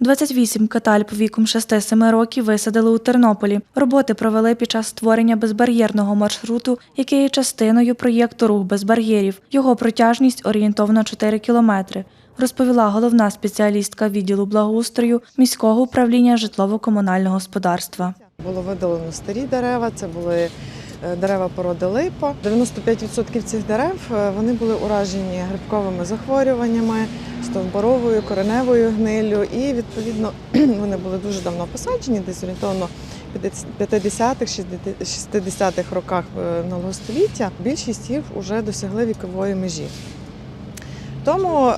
28 катальп віком 6-7 років висадили у Тернополі. Роботи провели під час створення безбар'єрного маршруту, який є частиною проєкту Рух без бар'єрів. Його протяжність орієнтовно 4 кілометри. Розповіла головна спеціалістка відділу благоустрою міського управління житлово-комунального господарства. Було видалено старі дерева, це були дерева породи липа. 95% цих дерев е, вони були уражені грибковими захворюваннями, стовборовою, кореневою гниллю. І відповідно вони були дуже давно посаджені, десь орієнтовно в 50-х, 60-х роках е, минулого століття. Більшість їх вже досягли вікової межі. Тому е,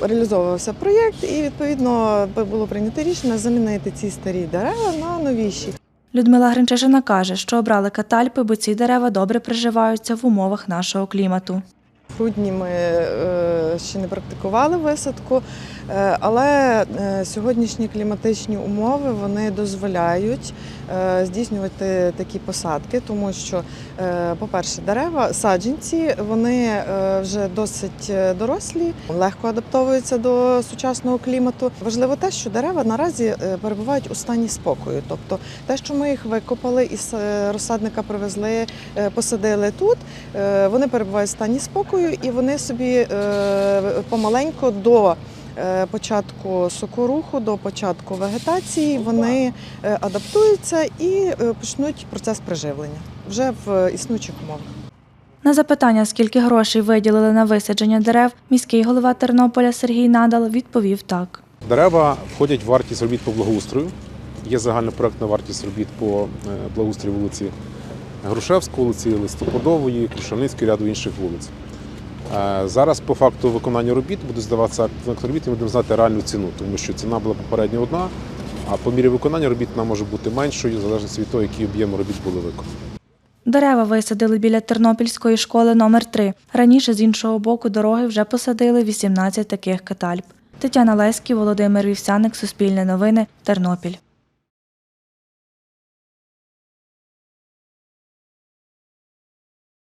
реалізовувався проєкт, і відповідно було прийнято рішення замінити ці старі дерева на новіші. Людмила Гринчишина каже, що обрали катальпи, бо ці дерева добре приживаються в умовах нашого клімату. Грудні ми е, ще не практикували висадку, е, але е, сьогоднішні кліматичні умови вони дозволяють здійснювати такі посадки, тому що, по-перше, дерева, саджанці, вони вже досить дорослі, легко адаптовуються до сучасного клімату. Важливо те, що дерева наразі перебувають у стані спокою. Тобто те, що ми їх викопали із розсадника привезли, посадили тут, вони перебувають в стані спокою і вони собі е, помаленьку до е, початку сокоруху, до початку вегетації, вони е, адаптуються і почнуть процес приживлення вже в існуючих умовах. На запитання, скільки грошей виділили на висадження дерев, міський голова Тернополя Сергій Надал відповів так. Дерева входять в вартість робіт по благоустрою. Є загальна проектна вартість робіт по благоустрою вулиці Грушевської, вулиці Листопадової, Крушельницької, ряду інших вулиць. Е, Зараз по факту виконання робіт буде здаватися акт робіт, і ми будемо знати реальну ціну, тому що ціна була попередньо одна, а по мірі виконання робіт вона може бути меншою, в залежності від того, які об'єми робіт були виконані. Дерева висадили біля Тернопільської школи номер 3 Раніше з іншого боку дороги вже посадили 18 таких катальп. Тетяна Леський, Володимир Вівсяник, Суспільне новини, Тернопіль.